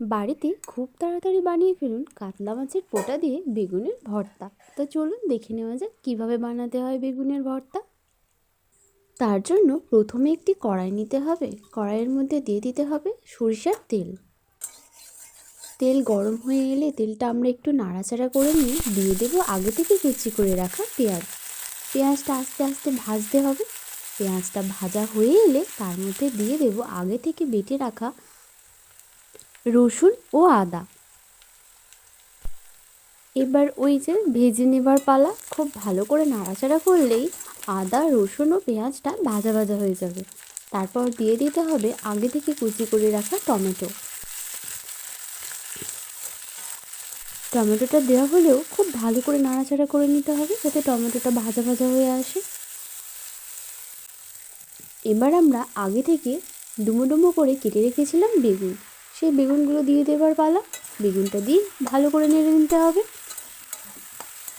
বাড়িতে খুব তাড়াতাড়ি বানিয়ে ফেলুন কাতলা মাছের পোটা দিয়ে বেগুনের ভর্তা। তো চলুন দেখে নেওয়া যাক কীভাবে বানাতে হয় বেগুনের ভর্তা। তার জন্য প্রথমে একটি কড়াই নিতে হবে। কড়াইয়ের মধ্যে দিয়ে দিতে হবে সরিষার তেল। তেল গরম হয়ে এলে তেলটা আমরা একটু নাড়াচাড়া করে নিয়ে দিয়ে দেবো আগে থেকে কুচি করে রাখা পেঁয়াজ। পেঁয়াজটা আস্তে আস্তে ভাজতে হবে। পেঁয়াজটা ভাজা হয়ে এলে তার মধ্যে দিয়ে দেবো আগে থেকে বেটে রাখা রসুন ও আদা। এবার ওই যে ভেজে নেবার পালা, খুব ভালো করে নাড়াচাড়া করলেই আদা, রসুন ও পেঁয়াজটা ভাজা ভাজা হয়ে যাবে। তারপর দিয়ে দিতে হবে আগে থেকে কুচি করে রাখা টমেটো। টমেটোটা দেওয়া হলেও খুব ভালো করে নাড়াচাড়া করে নিতে হবে যাতে টমেটোটা ভাজা ভাজা হয়ে আসে। এবার আমরা আগে থেকে ডুমো ডুমো করে কেটে রেখেছিলাম বেগুন। সেই বেগুনগুলো দিয়ে দেবার পালা। বেগুনটা দিয়ে ভালো করে নেড়ে নিতে হবে।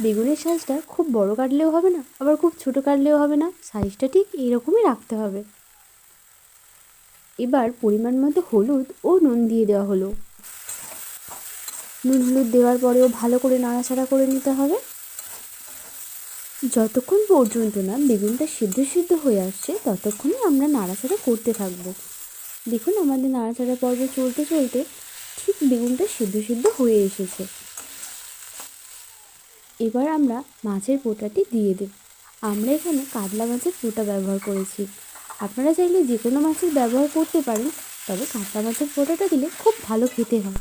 বেগুনের সাইজটা খুব বড় কাটলেও হবে না, আবার খুব ছোটো কাটলেও হবে না। সাইজটা ঠিক এইরকমই রাখতে হবে। এবার পরিমাণ মতো হলুদ ও নুন দিয়ে দেওয়া হলো। নুন হলুদ দেওয়ার পরেও ভালো করে নাড়াচাড়া করে নিতে হবে। যতক্ষণ পর্যন্ত না বেগুনটা সিদ্ধ সিদ্ধ হয়ে আসছে ততক্ষণই আমরা নাড়াচাড়া করতে থাকব। দেখুন আমাদের নাড়াচাড়া পর্ব চলতে চলতে ঠিক বেগুনটা সিদ্ধ সিদ্ধ হয়ে এসেছে। এবার আমরা মাছের পোটাটি দিয়ে দেব। আমরা এখানে কাতলা মাছের পোটা ব্যবহার করেছি। আপনারা চাইলে যে কোনো মাছের ব্যবহার করতে পারেন, তবে কাতলা মাছের পোটাটা দিলে খুব ভালো খেতে হয়।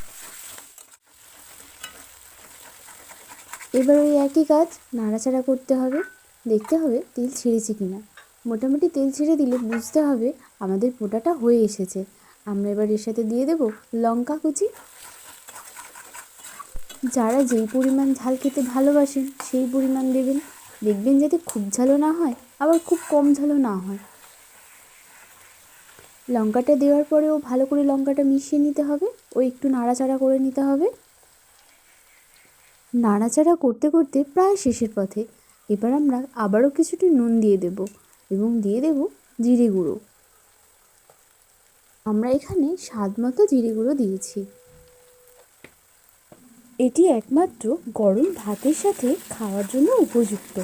এবার ওই একই কাজ নাড়াচাড়া করতে হবে। দেখতে হবে তেল ছেড়েছে কিনা। মোটামুটি তেল ছেড়ে দিলে বুঝতে হবে আমাদের পোটাটা হয়ে এসেছে। আমরা এবার এর সাথে দিয়ে দেব লঙ্কা কুচি। যারা যেই পরিমাণ ঝাল খেতে ভালোবাসেন সেই পরিমাণ দেবেন। দেখবেন যাতে খুব ঝালও না হয়, আবার খুব কম ঝালও না হয়। লঙ্কাটা দেওয়ার পরেও ভালো করে লঙ্কাটা মিশিয়ে নিতে হবে। ও একটু নাড়াচাড়া করে নিতে হবে। নাড়াচাড়া করতে করতে প্রায় শেষের পথে এবার আমরা আবারও কিছুটা নুন দিয়ে দেব। এবং দিয়ে দেব জিরে গুঁড়ো। আমরা এখানে স্বাদ মতো জিরে গুঁড়ো দিয়েছি। এটি একমাত্র গরম ভাতের সাথে খাওয়ার জন্য উপযুক্ত।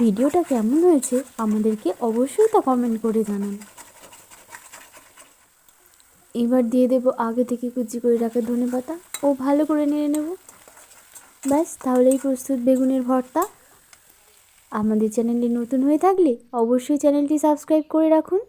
ভিডিওটা কেমন হয়েছে আমাদেরকে অবশ্যই তা কমেন্ট করে জানান। এবার দিয়ে দেব আগে থেকে কুচি করে রাখা ধনে পাতা ও ভালো করে নেড়ে নেব। ব্যাস, তাহলেই প্রস্তুত বেগুনের ভর্তা। আমাদের চ্যানেলটি নতুন হয়ে থাকলে অবশ্যই চ্যানেলটি সাবস্ক্রাইব করে রাখুন।